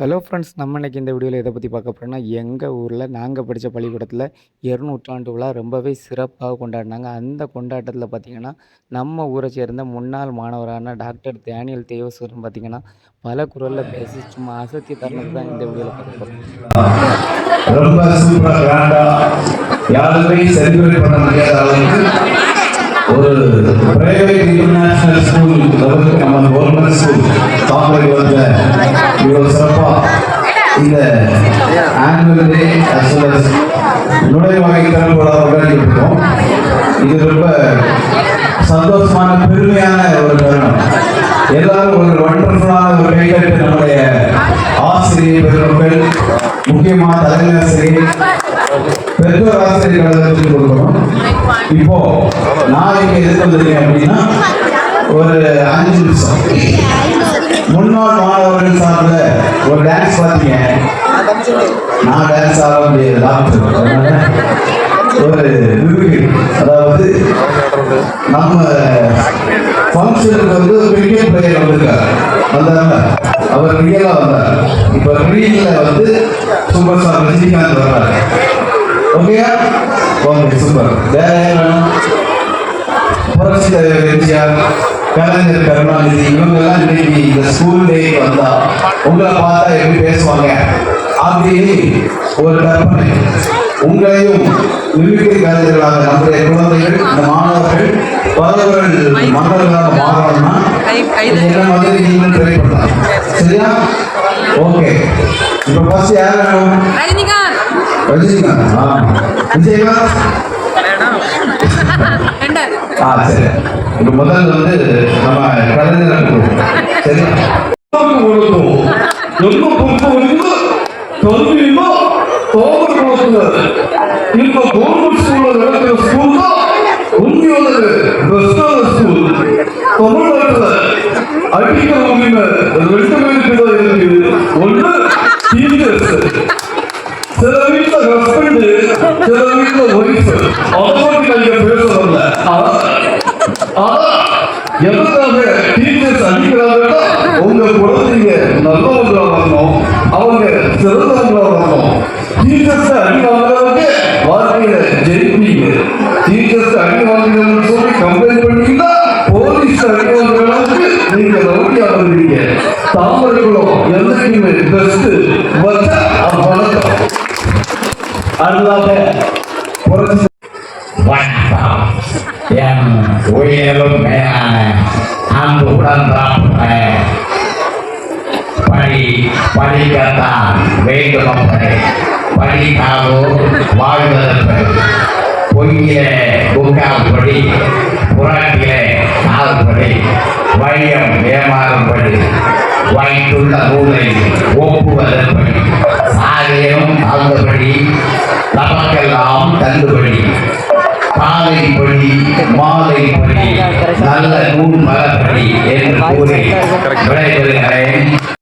Hello friends நம்ம இன்னைக்கு இந்த வீடியோவில் எதை பற்றி பார்க்க போகிறோம்னா எங்கள் ஊரில் நாங்கள் படித்த பள்ளிக்கூடத்தில் இருநூற்றாண்டு விழா ரொம்பவே சிறப்பாக கொண்டாடினாங்க. அந்த கொண்டாட்டத்தில் பார்த்திங்கன்னா நம்ம ஊரை சேர்ந்த முன்னாள் மாணவரான டாக்டர் தேனியல் தேவசூரன் பார்த்திங்கன்னா பல குரலில் பேசி சும்மா அசத்தி தருணத்தை தான் இந்த வீடியோவில் பார்க்க போகிறோம் ரொம்ப யாருமே செலிப்ரேட் பண்ண முடியாத அளவுக்கு ஒரு பிரைவேட் இன்டர்நேஷனல் ஸ்கூல் நம்ம கவர்மெண்ட் ஸ்கூல் இவ்வளவு சிறப்பா இந்த annual day as well as இது ரொம்ப சந்தோஷமான பெருமையான ஒரு தருணம். எல்லாரும் ஒரு வண்டர்ஃபுல்லான ஒரு கைகட்டு நம்முடைய ஆசிரியர் பெருமக்கள் முக்கியமா தலைமை ஆசிரியர் பெற்றோர் ஆசிரியர்களை வச்சு கொடுக்கணும். இப்போ நான் இங்க எதுக்கு வந்திருக்கேன் அப்படின்னா ஒரு அஞ்சு நிமிஷம். முன்னாள் மாணவர்கள் சார்ந்த ஒரு டான்ஸ் பார்த்தீங்க. நான் டான்ஸ் ஆட முடியாது ஒரு அதாவது நம்ம ஃபங்க்ஷனுக்கு வந்து கிரிக்கெட் பிளேயர் வந்திருக்காரு. வந்தாங்க அவர் ரியலா வந்தார். இப்போ ரீல்ல வந்து சூப்பர் ஸ்டார் ரஜினிகாந்த் வர்றாரு. ஓகேயா ஓகே சூப்பர் வேற யார் வேணும்? புரட்சி தலைவர் எம்ஜிஆர் கலைஞர் கருணாநிதி இவங்க எல்லாம் இன்னைக்கு இந்த ஸ்கூல் டே வந்தா உங்களை பார்த்தா எப்படி பேசுவாங்க? அப்படி ஒரு கற்பனை. உங்களையும் மிமிக்ரி கலைஞர்களாக நம்முடைய குழந்தைகள் இந்த மாணவர்கள் பலவர்கள் மன்னர்களாக மாறணும்னா என்ன மாதிரி நீங்களும் ட்ரை பண்ணலாம். சரியா? ஓகே இப்போ ஃபர்ஸ்ட் யார் வேணும்? ரஜினிகாந்த். ரஜினிகாந்த். ஆ. விஜயகாந்த்? ஆ சரி இப்போ முதல்ல வந்து நம்ம கலைஞர் சரி உனக்கும் ரொம்ப பொறுப்பு உனக்கு தொல்விமோ ஓவர் கொடுக்குது இப்போ கவர்மெண்ட் ஸ்கூல்ல நடக்கிற ஸ்கூல் தான் உண்மையோட பெஸ்டான ஸ்கூல் தமிழ்நாட்டில் அடிக்க முடியல ரெண்டு பேருக்கு தான் இருக்குது ஒன்று டீச்சர்ஸ் சில வீட்டில் ஹஸ்பண்டு சில வீட்டில் ஒய்ஃப் அவங்க பேசுறது ஆனா எதுக்காக டீச்சர்ஸ் அடிக்கிறாங்கன்னா உங்க குழந்தைங்க நல்லவங்களா வரணும். அவங்க சிறந்தவங்களா வரணும். டீச்சர்ஸ் அடி வாங்குறவங்க வாழ்க்கையில ஜெயிப்பீங்க. டீச்சர்ஸ் அடி வாங்குறவங்க சொல்லி கம்ப்ளைண்ட் பண்ணீங்கன்னா போலீஸ் அடி வாங்குற அளவுக்கு நீங்க ரவுடியா வருவீங்க தாமரைக்குளம் எல்லாத்தையுமே பெஸ்ட் வச்ச வணக்கம் அடுத்ததாக புரட்சி. வணக்கம் என் உயிரும் மேலான அன்பு உடன்பிறப்புகளே படி படிக்கத்தான் வேண்டுமப்படி படிக்காதோ வாழ்வதற்கு பொய்யிலே புக்காப்படி புறத்திலே நாள்படி வையம் ஏமாறும்படி வைத்துள்ள நூலை ஒப்புவதற்படி சாரியம் ஆகும்படி மாலை படி மாலை படி நல்ல நூல் மலப்படி என்று கூறி விடைபெறுகிறேன்.